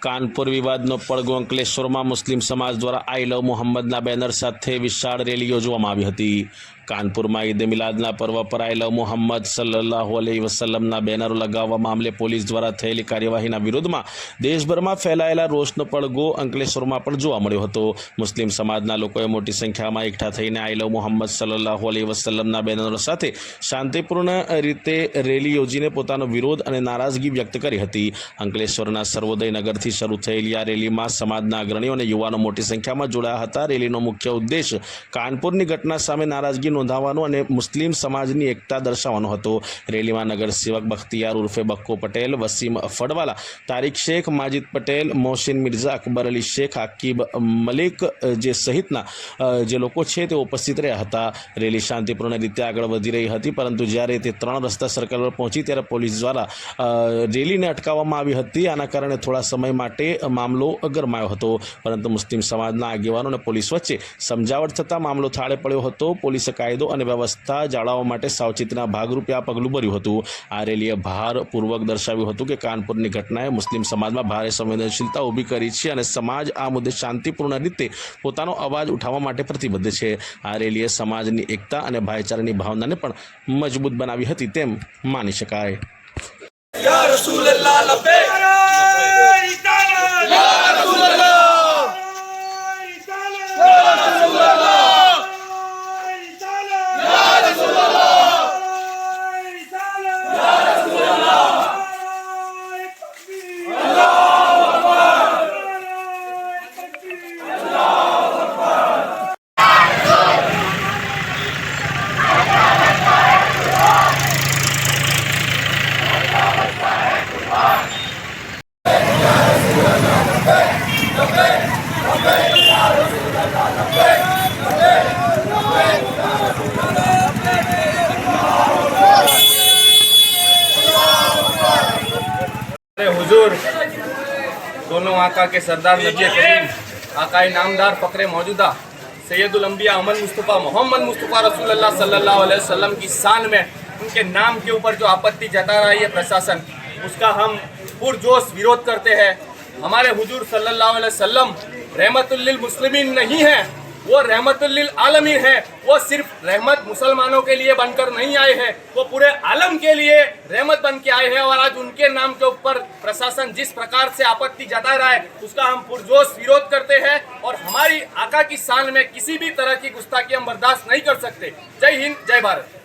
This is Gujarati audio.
કાનપુર વિવાદનો પડઘો અંકલેશ્વરમાં મુસ્લિમ સમાજ દ્વારા આઈ લવ મોહમ્મદના બેનર સાથે વિશાળ રેલી યોજવામાં આવી હતી. કાનપુરમાં ઈદ મિલાદના પર્વ પર આઈ મોહમ્મદ સલ્લાહુ અલહી વસલમના બેનરો લગાવવા મામલે પોલીસ દ્વારા થયેલી કાર્યવાહીના વિરોધમાં દેશભરમાં ફેલાયેલા રોષનો પડઘો અંકલેશ્વરમાં પણ જોવા મળ્યો હતો. મુસ્લિમ સમાજના લોકોએ મોટી સંખ્યામાં એકઠા થઈને આઈ મોહમ્મદ સલ્લાહુ અલહી વસલમના બેનરો સાથે શાંતિપૂર્ણ રીતે રેલી યોજીને પોતાનો વિરોધ અને નારાજગી વ્યક્ત કરી હતી. અંકલેશ્વરના સર્વોદય નગરથી શરૂ થયેલી આ રેલીમાં સમાજના અગ્રણીઓ અને યુવાનો મોટી સંખ્યામાં જોડાયા હતા. રેલીનો મુખ્ય ઉદ્દેશ કાનપુરની ઘટના સામે નારાજગી નોંધાવવાનો અને મુસ્લિમ સમાજની એકતા દર્શાવવાનો હતો. રેલીમાં નગરસેવક બખ્તિયાર ઉર્ફે બક્કો પટેલ, વસીમ ફડવાલા તારીક શેખ માજીદ પટેલ, મોહસિન મિર્ઝા અકબર અલી શેખ આકીબ મલિક જે સહિતના જે લોકો છે તે ઉપસ્થિત રહ્યા હતા. રેલી શાંતિપૂર્ણ રીતે આગળ વધી રહી હતી, પરંતુ જ્યારે તે ત્રણ રસ્તા સર્કલ પર પહોંચી ત્યારે પોલીસ દ્વારા રેલીને અટકાવવામાં આવી હતી. આના કારણે થોડા સમય માટે મામલો ગરમાયો હતો. પરંતુ મુસ્લિમ સમાજના આગેવાનો અને પોલીસ વચ્ચે સમજાવટ થતાં મામલો થાળે પડ્યો હતો. પોલીસે કાયદો અને વ્યવસ્થા જાળવવા માટે સાવચેતીના ભાગરૂપે આ પગલું ભર્યું હતું. આ રેલીએ ભારપૂર્વક દર્શાવ્યું હતું કે કાનપુરની ઘટનાએ મુસ્લિમ સમાજમાં ભારે સંવેદનશીલતા ઊભી કરી છે અને સમાજ આ મુદ્દે શાંતિપૂર્ણ રીતે પોતાનો અવાજ ઉઠાવવા માટે પ્રતિબદ્ધ છે. આ રેલીએ સમાજની એકતા અને ભાઈચારાની ભાવનાને પણ મજબૂત બનાવી હતી તેમ માની શકાય. हुजूर, दोनों आका के सरदार नबी करीम नामदार फ़क्र मौजूदा सैयदुल अंबिया अमन मुस्तफ़ा मोहम्मद मुस्तफ़ा रसूलुल्लाह सल्लल्लाहु अलैहि वसल्लम की शान में उनके नाम के ऊपर जो आपत्ति जता रहा है प्रशासन, उसका हम पुरजोश विरोध करते हैं। हमारे हुजूर सल्लल्लाहु अलैहि वसल्लम रहमतुल लिल मुस्लिमीन नहीं है, वो रहमतुल लिल आलमीन है, वो सिर्फ़ रहमत मुसलमानों के लिए बनकर नहीं आए हैं, वो पूरे आलम के लिए रहमत बन के आए हैं और आज उनके नाम के ऊपर प्रशासन जिस प्रकार से आपत्ति जता रहा है, उसका हम पुरजोश विरोध करते हैं और हमारी आका की शान में किसी भी तरह की गुस्ताखी हम बर्दाश्त नहीं कर सकते। जय हिंद, जय भारत।